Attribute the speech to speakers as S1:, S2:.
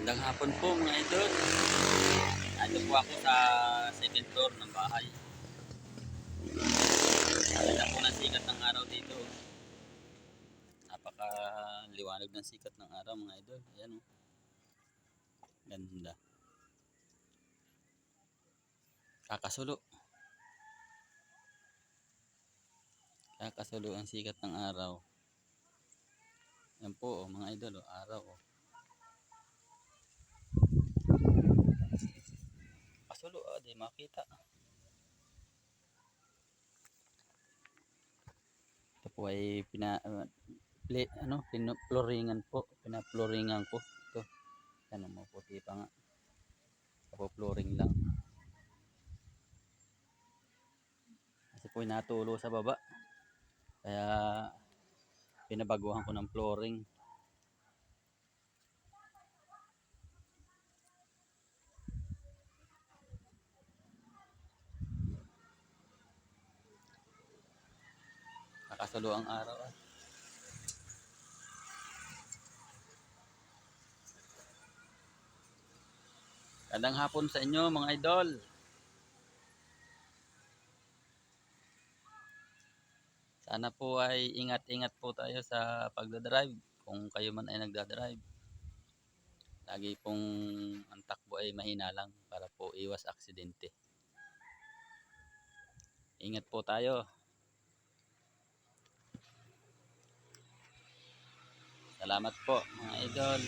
S1: Magandang hapon po mga idol. Ando po ako sa second floor ng bahay. Ganda po ng sikat ng araw dito. Napaka liwanag ng sikat ng araw mga idol. Ayan o. Ganda. Kakasulo. Kakasulo ang sikat ng araw. Yan po oh, mga idol, oh, araw. Oh. Makita. Ito po ay pina, uh, pli, ano, pinoploringan po. Pinaploringan ko. Ito. Yan mo, puti pa nga. Kapoploring lang. Kasi po natulo sa baba. Kaya pinabaguhan ko ng flooring. Nakasalo ang araw. ah. Gandang hapon sa inyo mga idol. Sana po ay ingat-ingat po tayo sa pagdadrive kung kayo man ay nagdadrive. Lagi pong ang takbo ay mahina lang para po iwas aksidente. Ingat po tayo. Salamat po mga idol.